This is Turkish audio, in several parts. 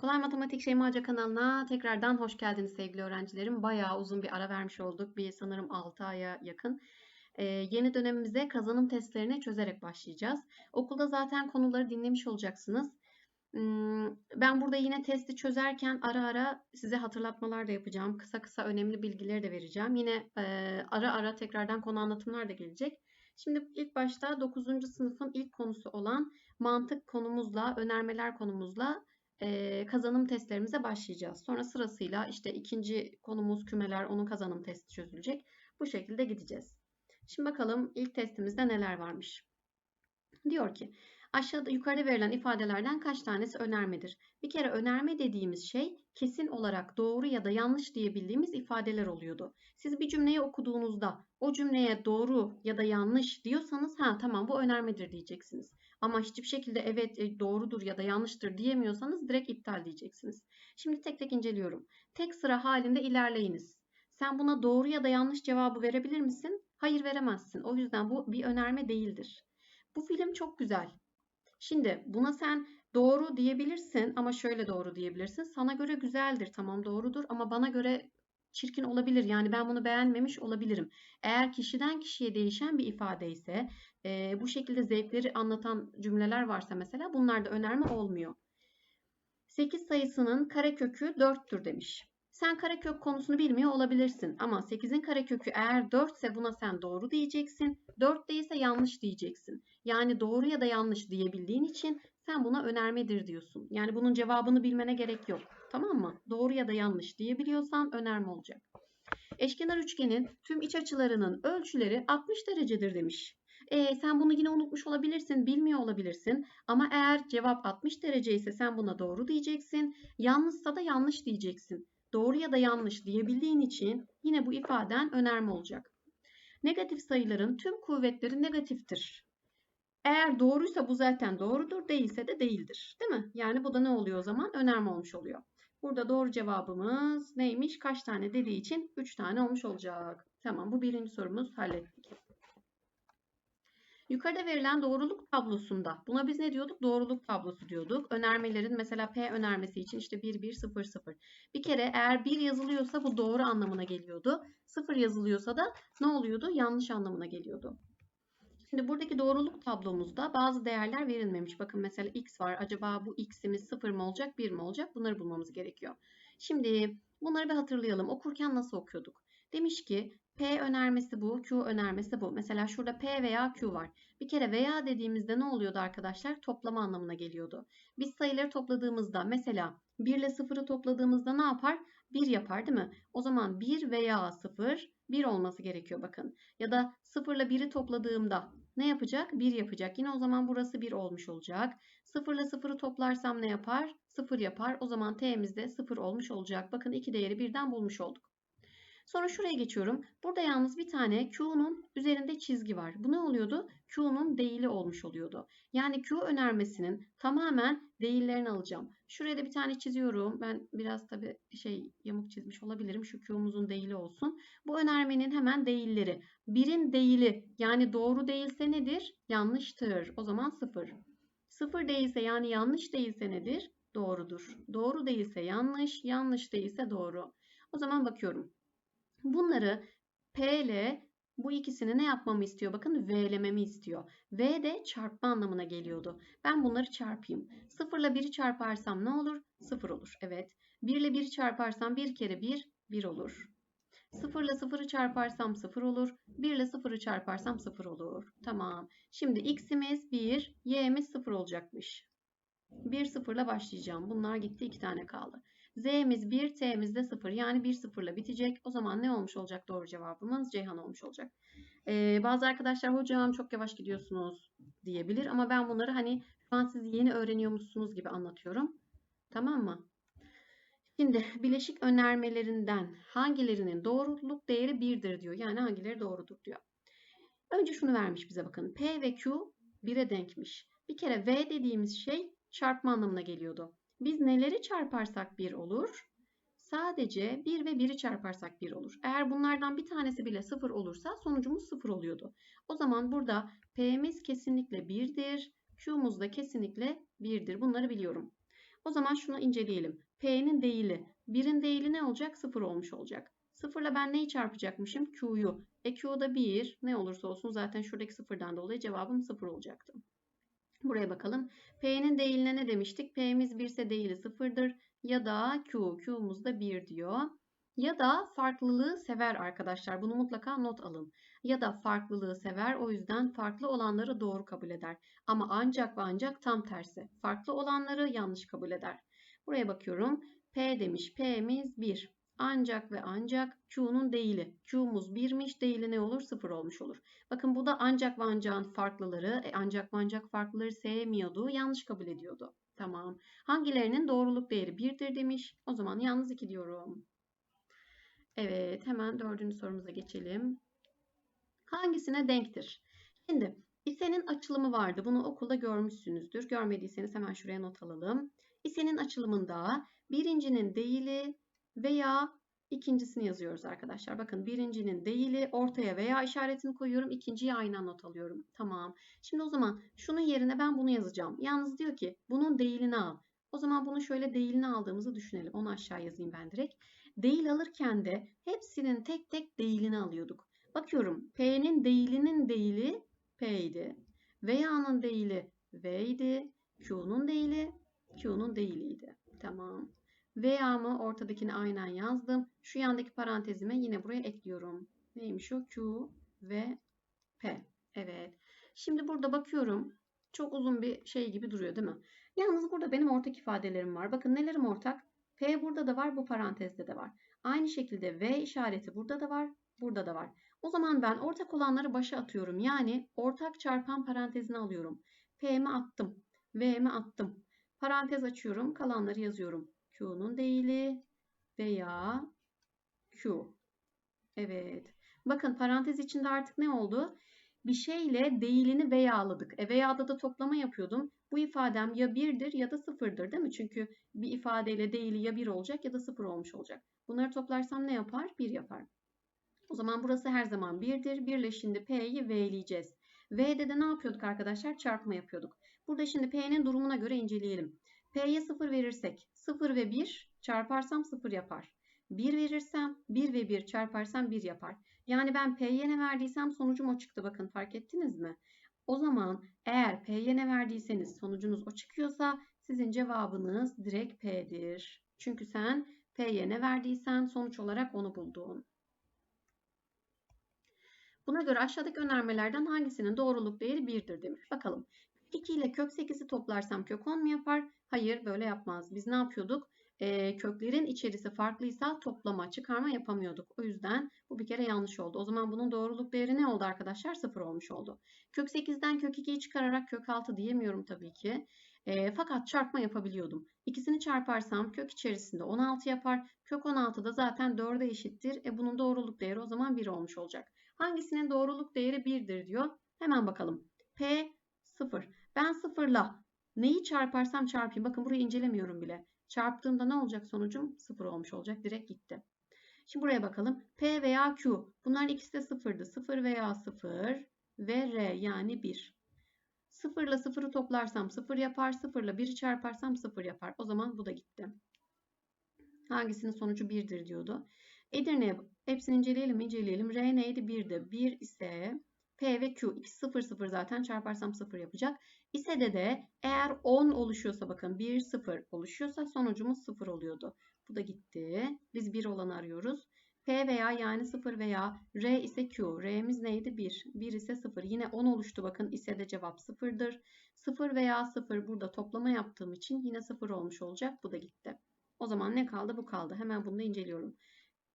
Kolay Matematik Şeyma Hoca kanalına tekrardan hoş geldiniz sevgili öğrencilerim. Bayağı uzun bir ara vermiş olduk. Bir sanırım 6 aya yakın. Ee, yeni dönemimize kazanım testlerini çözerek başlayacağız. Okulda zaten konuları dinlemiş olacaksınız. Hmm, Ben burada yine testi çözerken ara ara size hatırlatmalar da yapacağım. Kısa kısa önemli bilgileri de vereceğim. Yine e, ara ara tekrardan konu anlatımlar da gelecek. Şimdi ilk başta 9. sınıfın ilk konusu olan mantık konumuzla, önermeler konumuzla kazanım testlerimize başlayacağız. Sonra sırasıyla işte ikinci konumuz kümeler, onun kazanım testi çözülecek. Bu şekilde gideceğiz. Şimdi bakalım ilk testimizde neler varmış. Diyor ki aşağıda yukarıda verilen ifadelerden kaç tanesi önermedir? Bir kere önerme dediğimiz şey kesin olarak doğru ya da yanlış diyebildiğimiz ifadeler oluyordu. Siz bir cümleyi okuduğunuzda o cümleye doğru ya da yanlış diyorsanız ha tamam bu önermedir diyeceksiniz. Ama hiçbir şekilde evet e, doğrudur ya da yanlıştır diyemiyorsanız direkt iptal diyeceksiniz. Şimdi tek tek inceliyorum. Tek sıra halinde ilerleyiniz. Sen buna doğru ya da yanlış cevabı verebilir misin? Hayır veremezsin. O yüzden bu bir önerme değildir. Bu film çok güzel. Şimdi buna sen doğru diyebilirsin ama şöyle doğru diyebilirsin. Sana göre güzeldir, tamam doğrudur ama bana göre çirkin olabilir. Yani ben bunu beğenmemiş olabilirim. Eğer kişiden kişiye değişen bir ifade ise e, bu şekilde zevkleri anlatan cümleler varsa mesela bunlarda önerme olmuyor. 8 sayısının karekökü 4'tür demiş. Sen karekök konusunu bilmiyor olabilirsin ama 8'in karekökü eğer 4 ise buna sen doğru diyeceksin. 4 değilse yanlış diyeceksin. Yani doğru ya da yanlış diyebildiğin için sen buna önermedir diyorsun. Yani bunun cevabını bilmene gerek yok. Tamam mı? Doğru ya da yanlış diyebiliyorsan önerme olacak. Eşkenar üçgenin tüm iç açılarının ölçüleri 60 derecedir demiş. E, sen bunu yine unutmuş olabilirsin, bilmiyor olabilirsin. Ama eğer cevap 60 derece ise sen buna doğru diyeceksin. Yanlışsa da yanlış diyeceksin. Doğru ya da yanlış diyebildiğin için yine bu ifaden önerme olacak. Negatif sayıların tüm kuvvetleri negatiftir. Eğer doğruysa bu zaten doğrudur, değilse de değildir. Değil mi? Yani bu da ne oluyor o zaman? Önerme olmuş oluyor. Burada doğru cevabımız neymiş? Kaç tane dediği için 3 tane olmuş olacak. Tamam bu birinci sorumuz hallettik. Yukarıda verilen doğruluk tablosunda buna biz ne diyorduk? Doğruluk tablosu diyorduk. Önermelerin mesela P önermesi için işte 1 1 0 0. Bir kere eğer 1 yazılıyorsa bu doğru anlamına geliyordu. 0 yazılıyorsa da ne oluyordu? Yanlış anlamına geliyordu. Şimdi buradaki doğruluk tablomuzda bazı değerler verilmemiş. Bakın mesela x var. Acaba bu x'imiz 0 mı olacak 1 mi olacak? Bunları bulmamız gerekiyor. Şimdi bunları bir hatırlayalım. Okurken nasıl okuyorduk? Demiş ki P önermesi bu, Q önermesi bu. Mesela şurada P veya Q var. Bir kere veya dediğimizde ne oluyordu arkadaşlar? Toplama anlamına geliyordu. Biz sayıları topladığımızda mesela 1 ile 0'ı topladığımızda ne yapar? 1 yapar değil mi? O zaman 1 veya 0 1 olması gerekiyor bakın. Ya da 0 ile 1'i topladığımda ne yapacak? 1 yapacak. Yine o zaman burası 1 olmuş olacak. 0 ile 0'ı toplarsam ne yapar? 0 yapar. O zaman t'miz de 0 olmuş olacak. Bakın iki değeri birden bulmuş olduk. Sonra şuraya geçiyorum. Burada yalnız bir tane Q'nun üzerinde çizgi var. Bu ne oluyordu? Q'nun değili olmuş oluyordu. Yani Q önermesinin tamamen değillerini alacağım. Şuraya da bir tane çiziyorum. Ben biraz tabii şey yamuk çizmiş olabilirim. Şu Q'muzun değili olsun. Bu önermenin hemen değilleri. Birin değili yani doğru değilse nedir? Yanlıştır. O zaman sıfır. Sıfır değilse yani yanlış değilse nedir? Doğrudur. Doğru değilse yanlış, yanlış değilse doğru. O zaman bakıyorum. Bunları P ile bu ikisini ne yapmamı istiyor? Bakın V'lememi istiyor. V de çarpma anlamına geliyordu. Ben bunları çarpayım. 0 ile 1'i çarparsam ne olur? 0 olur. Evet. 1 ile 1'i çarparsam 1 kere 1, 1 olur. 0 ile 0'ı çarparsam 0 olur. 1 ile 0'ı çarparsam 0 olur. Tamam. Şimdi x'imiz 1, y'miz 0 olacakmış. 1 0 ile başlayacağım. Bunlar gitti 2 tane kaldı. Z'miz 1, T'miz de 0. Yani 1 0 ile bitecek. O zaman ne olmuş olacak doğru cevabımız? Ceyhan olmuş olacak. Ee, bazı arkadaşlar hocam çok yavaş gidiyorsunuz diyebilir. Ama ben bunları hani şu an siz yeni öğreniyormuşsunuz gibi anlatıyorum. Tamam mı? Şimdi bileşik önermelerinden hangilerinin doğruluk değeri 1'dir diyor. Yani hangileri doğrudur diyor. Önce şunu vermiş bize bakın. P ve Q 1'e denkmiş. Bir kere V dediğimiz şey çarpma anlamına geliyordu. Biz neleri çarparsak 1 olur? Sadece 1 ve 1'i çarparsak 1 olur. Eğer bunlardan bir tanesi bile 0 olursa sonucumuz 0 oluyordu. O zaman burada P'miz kesinlikle 1'dir. Q'muz da kesinlikle 1'dir. Bunları biliyorum. O zaman şunu inceleyelim. P'nin değili. 1'in değili ne olacak? 0 olmuş olacak. 0 ile ben neyi çarpacakmışım? Q'yu. E Q'da 1 ne olursa olsun zaten şuradaki sıfırdan dolayı cevabım 0 olacaktı. Buraya bakalım. P'nin değiline ne demiştik? P'miz 1 ise değili 0'dır. Ya da Q. Q'muz da 1 diyor. Ya da farklılığı sever arkadaşlar. Bunu mutlaka not alın. Ya da farklılığı sever. O yüzden farklı olanları doğru kabul eder. Ama ancak ve ancak tam tersi. Farklı olanları yanlış kabul eder. Buraya bakıyorum. P demiş. P'miz 1. Ancak ve ancak Q'nun değili. Q'muz 1'miş. Değili ne olur? 0 olmuş olur. Bakın bu da ancak ve ancakın farklıları. E, ancak ve ancak farklıları sevmiyordu. Yanlış kabul ediyordu. Tamam. Hangilerinin doğruluk değeri 1'dir demiş. O zaman yalnız 2 diyorum. Evet, hemen dördüncü sorumuza geçelim. Hangisine denktir? Şimdi İSE'nin açılımı vardı. Bunu okulda görmüşsünüzdür. Görmediyseniz hemen şuraya not alalım. İSE'nin açılımında birincinin değili veya ikincisini yazıyoruz arkadaşlar. Bakın birincinin değili ortaya veya işaretini koyuyorum. ikinciyi aynı not alıyorum. Tamam. Şimdi o zaman şunun yerine ben bunu yazacağım. Yalnız diyor ki bunun değilini al. O zaman bunu şöyle değilini aldığımızı düşünelim. Onu aşağı yazayım ben direkt. Değil alırken de hepsinin tek tek değilini alıyorduk. Bakıyorum P'nin değilinin değili P idi. Veya'nın değili V idi. Q'nun değili Q'nun değiliydi. Tamam. Veya'mı ortadakini aynen yazdım. Şu yandaki parantezime yine buraya ekliyorum. Neymiş o? Q ve P. Evet. Şimdi burada bakıyorum. Çok uzun bir şey gibi duruyor değil mi? Yalnız burada benim ortak ifadelerim var. Bakın nelerim ortak? P burada da var, bu parantezde de var. Aynı şekilde V işareti burada da var, burada da var. O zaman ben ortak olanları başa atıyorum. Yani ortak çarpan parantezine alıyorum. P'mi attım, V'mi attım. Parantez açıyorum, kalanları yazıyorum. Q'nun değili veya Q. Evet. Bakın parantez içinde artık ne oldu? Bir şeyle değilini veya'ladık. E veya'da da toplama yapıyordum. Bu ifadem ya 1'dir ya da 0'dır değil mi? Çünkü bir ifadeyle değili ya 1 olacak ya da 0 olmuş olacak. Bunları toplarsam ne yapar? 1 yapar. O zaman burası her zaman 1'dir. Birleşinde P'yi V'leyeceğiz. V'de de ne yapıyorduk arkadaşlar? Çarpma yapıyorduk. Burada şimdi P'nin durumuna göre inceleyelim. P'ye 0 verirsek 0 ve 1 çarparsam 0 yapar. 1 verirsem 1 ve 1 çarparsam 1 yapar. Yani ben P'ye ne verdiysem sonucum o çıktı. Bakın fark ettiniz mi? O zaman eğer P'ye ne verdiyseniz sonucunuz o çıkıyorsa sizin cevabınız direkt P'dir. Çünkü sen P'ye ne verdiysen sonuç olarak onu buldun. Buna göre aşağıdaki önermelerden hangisinin doğruluk değeri 1'dir demiş. Bakalım. 2 ile kök 8'i toplarsam kök 10 mu yapar? Hayır böyle yapmaz. Biz ne yapıyorduk? e, köklerin içerisi farklıysa toplama, çıkarma yapamıyorduk. O yüzden bu bir kere yanlış oldu. O zaman bunun doğruluk değeri ne oldu arkadaşlar? 0 olmuş oldu. Kök 8'den kök 2'yi çıkararak kök 6 diyemiyorum tabii ki. E, fakat çarpma yapabiliyordum. İkisini çarparsam kök içerisinde 16 yapar. Kök 16 da zaten 4'e eşittir. E, bunun doğruluk değeri o zaman 1 olmuş olacak. Hangisinin doğruluk değeri 1'dir diyor. Hemen bakalım. P 0. Ben 0 ile neyi çarparsam çarpayım. Bakın burayı incelemiyorum bile. Çarptığımda ne olacak sonucum? 0 olmuş olacak. Direkt gitti. Şimdi buraya bakalım. P veya Q. Bunların ikisi de 0'dı. 0 veya 0 ve R yani 1. 0 ile 0'ı toplarsam 0 yapar. 0 ile 1'i çarparsam 0 yapar. O zaman bu da gitti. Hangisinin sonucu 1'dir diyordu. Edirne'ye hepsini inceleyelim inceleyelim. R neydi? 1'di. 1 ise P ve Q. İkisi 0 0 zaten çarparsam 0 yapacak. İse de de eğer 10 oluşuyorsa bakın 1 0 oluşuyorsa sonucumuz 0 oluyordu. Bu da gitti. Biz 1 olanı arıyoruz. P veya yani 0 veya R ise Q. R'miz neydi? 1. 1 ise 0. Yine 10 oluştu. Bakın ise de cevap 0'dır. 0 veya 0 burada toplama yaptığım için yine 0 olmuş olacak. Bu da gitti. O zaman ne kaldı? Bu kaldı. Hemen bunu da inceliyorum.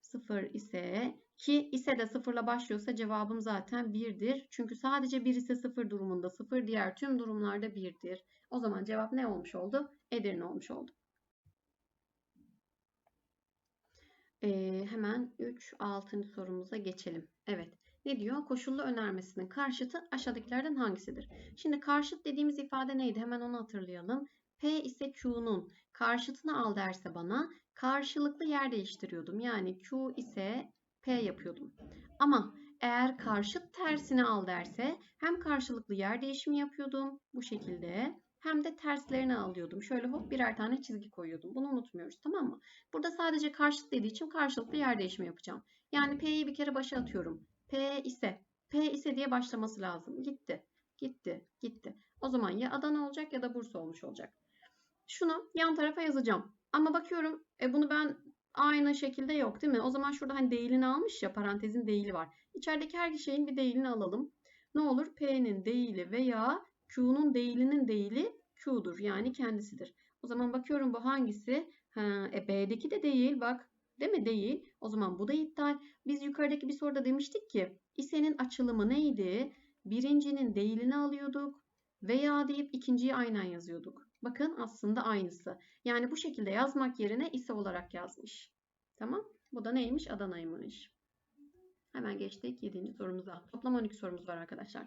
0 ise ki ise de 0 ile başlıyorsa cevabım zaten 1'dir. Çünkü sadece 1 ise 0 durumunda 0 diğer tüm durumlarda 1'dir. O zaman cevap ne olmuş oldu? Edirne olmuş oldu. Ee, hemen 3 6. sorumuza geçelim. Evet. Ne diyor? Koşullu önermesinin karşıtı aşağıdakilerden hangisidir? Şimdi karşıt dediğimiz ifade neydi? Hemen onu hatırlayalım. P ise Q'nun karşıtını al derse bana karşılıklı yer değiştiriyordum. Yani Q ise P yapıyordum. Ama eğer karşıt tersini al derse hem karşılıklı yer değişimi yapıyordum bu şekilde hem de terslerini alıyordum. Şöyle hop birer tane çizgi koyuyordum. Bunu unutmuyoruz tamam mı? Burada sadece karşıt dediği için karşılıklı yer değişimi yapacağım. Yani P'yi bir kere başa atıyorum. P ise, P ise diye başlaması lazım. Gitti, gitti, gitti. O zaman ya Adana olacak ya da Bursa olmuş olacak. Şunu yan tarafa yazacağım. Ama bakıyorum e, bunu ben aynı şekilde yok değil mi? O zaman şurada hani değilini almış ya parantezin değili var. İçerideki her şeyin bir değilini alalım. Ne olur? P'nin değili veya Q'nun değilinin değili Q'dur. Yani kendisidir. O zaman bakıyorum bu hangisi? Ha, e, B'deki de değil bak. Değil mi? Değil. O zaman bu da iptal. Biz yukarıdaki bir soruda demiştik ki isenin açılımı neydi? Birincinin değilini alıyorduk veya deyip ikinciyi aynen yazıyorduk. Bakın aslında aynısı. Yani bu şekilde yazmak yerine ise olarak yazmış. Tamam. Bu da neymiş? Adana'ymış. Hemen geçtik 7. sorumuza. Toplam 12 sorumuz var arkadaşlar.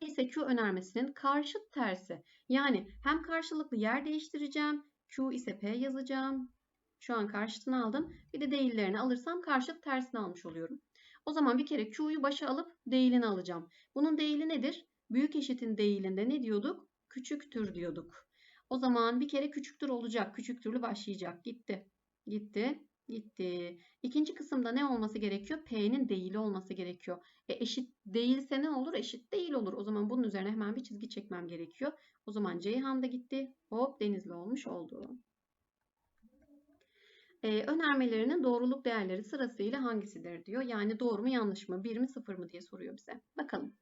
P ise Q önermesinin karşıt tersi. Yani hem karşılıklı yer değiştireceğim. Q ise P yazacağım. Şu an karşıtını aldım. Bir de değillerini alırsam karşıt tersini almış oluyorum. O zaman bir kere Q'yu başa alıp değilini alacağım. Bunun değili nedir? Büyük eşitin değilinde ne diyorduk? Küçüktür diyorduk. O zaman bir kere küçüktür olacak. Küçüktürlü başlayacak. Gitti. Gitti. Gitti. İkinci kısımda ne olması gerekiyor? P'nin değili olması gerekiyor. E eşit değilse ne olur? Eşit değil olur. O zaman bunun üzerine hemen bir çizgi çekmem gerekiyor. O zaman Ceyhan da gitti. Hop Denizli olmuş oldu. Ee, önermelerinin doğruluk değerleri sırasıyla hangisidir diyor. Yani doğru mu yanlış mı? 1 mi 0 mı diye soruyor bize. Bakalım.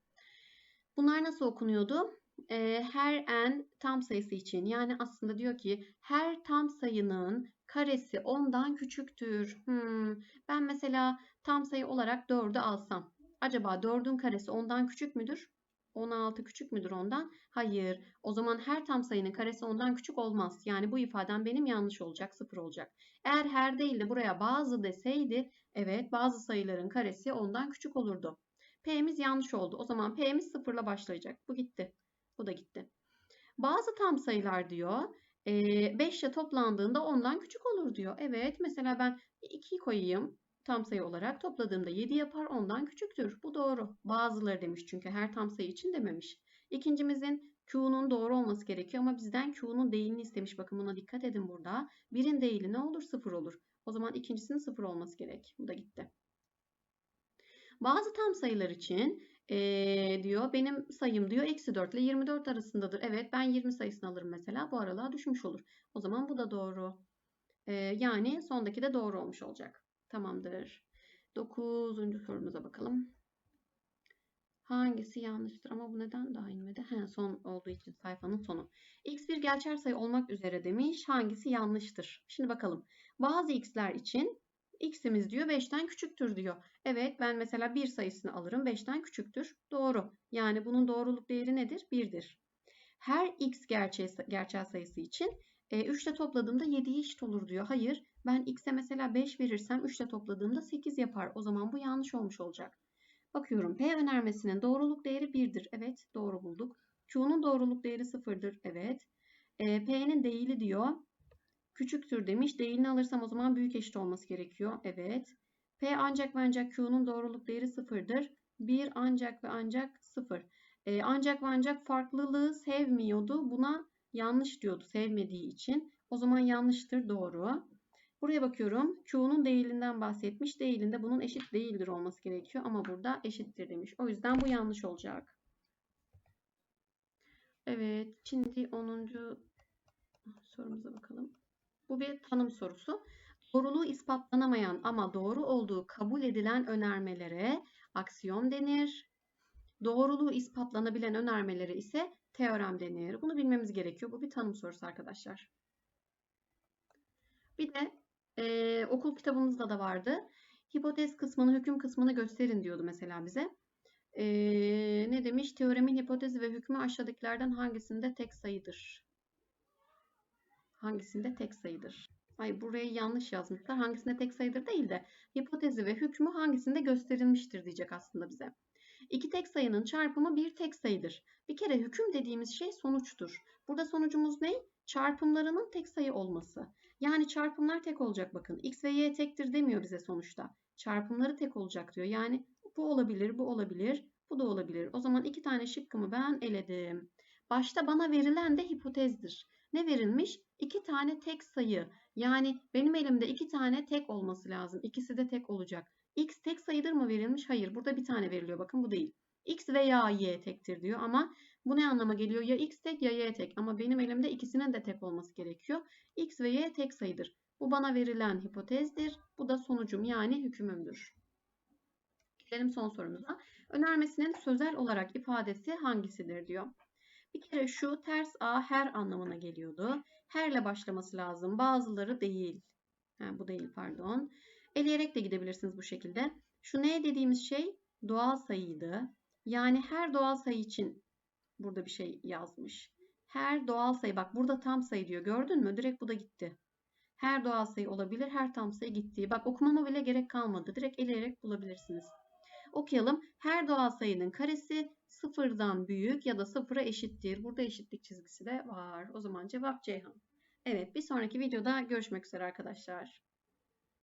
Bunlar nasıl okunuyordu? Ee, her n tam sayısı için yani aslında diyor ki her tam sayının karesi 10'dan küçüktür. Hmm, ben mesela tam sayı olarak 4'ü alsam. Acaba 4'ün karesi 10'dan küçük müdür? 16 küçük müdür ondan? Hayır. O zaman her tam sayının karesi ondan küçük olmaz. Yani bu ifadem benim yanlış olacak, sıfır olacak. Eğer her değil de buraya bazı deseydi, evet bazı sayıların karesi ondan küçük olurdu. P'miz yanlış oldu. O zaman P'miz sıfırla başlayacak. Bu gitti. Bu da gitti. Bazı tam sayılar diyor 5 ile toplandığında ondan küçük olur diyor. Evet mesela ben 2 koyayım tam sayı olarak topladığımda 7 yapar ondan küçüktür. Bu doğru. Bazıları demiş çünkü her tam sayı için dememiş. İkincimizin Q'nun doğru olması gerekiyor ama bizden Q'nun değilini istemiş. Bakın buna dikkat edin burada. Birin değili ne olur? 0 olur. O zaman ikincisinin 0 olması gerek. Bu da gitti. Bazı tam sayılar için ee, diyor benim sayım diyor eksi 4 ile 24 arasındadır. Evet ben 20 sayısını alırım mesela. Bu aralığa düşmüş olur. O zaman bu da doğru. Ee, yani sondaki de doğru olmuş olacak. Tamamdır. 9. sorumuza bakalım. Hangisi yanlıştır? Ama bu neden daha inmedi? He, son olduğu için sayfanın sonu. X bir gerçel sayı olmak üzere demiş. Hangisi yanlıştır? Şimdi bakalım. Bazı x'ler için x'imiz diyor 5'ten küçüktür diyor. Evet ben mesela 1 sayısını alırım 5'ten küçüktür. Doğru. Yani bunun doğruluk değeri nedir? 1'dir. Her x gerçel, gerçel sayısı için e, 3 ile topladığımda 7'ye eşit olur diyor. Hayır ben x'e mesela 5 verirsem 3 ile topladığımda 8 yapar. O zaman bu yanlış olmuş olacak. Bakıyorum P önermesinin doğruluk değeri 1'dir. Evet doğru bulduk. Q'nun doğruluk değeri 0'dır. Evet. E, P'nin değili diyor. Küçüktür demiş. Değilini alırsam o zaman büyük eşit olması gerekiyor. Evet. P ancak ve ancak Q'nun doğruluk değeri 0'dır. 1 ancak ve ancak 0. E, ancak ve ancak farklılığı sevmiyordu. Buna yanlış diyordu sevmediği için. O zaman yanlıştır doğru. Buraya bakıyorum. Q'nun değilinden bahsetmiş. Değilinde bunun eşit değildir olması gerekiyor. Ama burada eşittir demiş. O yüzden bu yanlış olacak. Evet. Şimdi 10. sorumuza bakalım. Bu bir tanım sorusu. Doğruluğu ispatlanamayan ama doğru olduğu kabul edilen önermelere aksiyom denir. Doğruluğu ispatlanabilen önermelere ise teorem denir. Bunu bilmemiz gerekiyor. Bu bir tanım sorusu arkadaşlar. Bir de e, okul kitabımızda da vardı. Hipotez kısmını, hüküm kısmını gösterin diyordu mesela bize. E, ne demiş? Teoremin hipotezi ve hükmü aşağıdakilerden hangisinde tek sayıdır? Hangisinde tek sayıdır? Ay burayı yanlış yazmışlar. Hangisinde tek sayıdır değil de hipotezi ve hükmü hangisinde gösterilmiştir diyecek aslında bize. İki tek sayının çarpımı bir tek sayıdır. Bir kere hüküm dediğimiz şey sonuçtur. Burada sonucumuz ne? Çarpımlarının tek sayı olması. Yani çarpımlar tek olacak bakın. X ve Y tektir demiyor bize sonuçta. Çarpımları tek olacak diyor. Yani bu olabilir, bu olabilir, bu da olabilir. O zaman iki tane şıkkımı ben eledim. Başta bana verilen de hipotezdir. Ne verilmiş? İki tane tek sayı. Yani benim elimde iki tane tek olması lazım. İkisi de tek olacak. X tek sayıdır mı verilmiş? Hayır. Burada bir tane veriliyor. Bakın bu değil. X veya Y tektir diyor ama bu ne anlama geliyor? Ya X tek ya Y tek ama benim elimde ikisinin de tek olması gerekiyor. X ve Y tek sayıdır. Bu bana verilen hipotezdir. Bu da sonucum yani hükümümdür. Gelelim son sorumuza. Önermesinin sözel olarak ifadesi hangisidir diyor. Bir kere şu ters A her anlamına geliyordu. Herle başlaması lazım. Bazıları değil. Ha, bu değil pardon. Eleyerek de gidebilirsiniz bu şekilde. Şu ne dediğimiz şey doğal sayıydı. Yani her doğal sayı için burada bir şey yazmış. Her doğal sayı bak burada tam sayı diyor. Gördün mü? Direkt bu da gitti. Her doğal sayı olabilir. Her tam sayı gitti. Bak okumama bile gerek kalmadı. Direkt eleyerek bulabilirsiniz. Okuyalım. Her doğal sayının karesi sıfırdan büyük ya da sıfıra eşittir. Burada eşitlik çizgisi de var. O zaman cevap Ceyhan. Evet bir sonraki videoda görüşmek üzere arkadaşlar.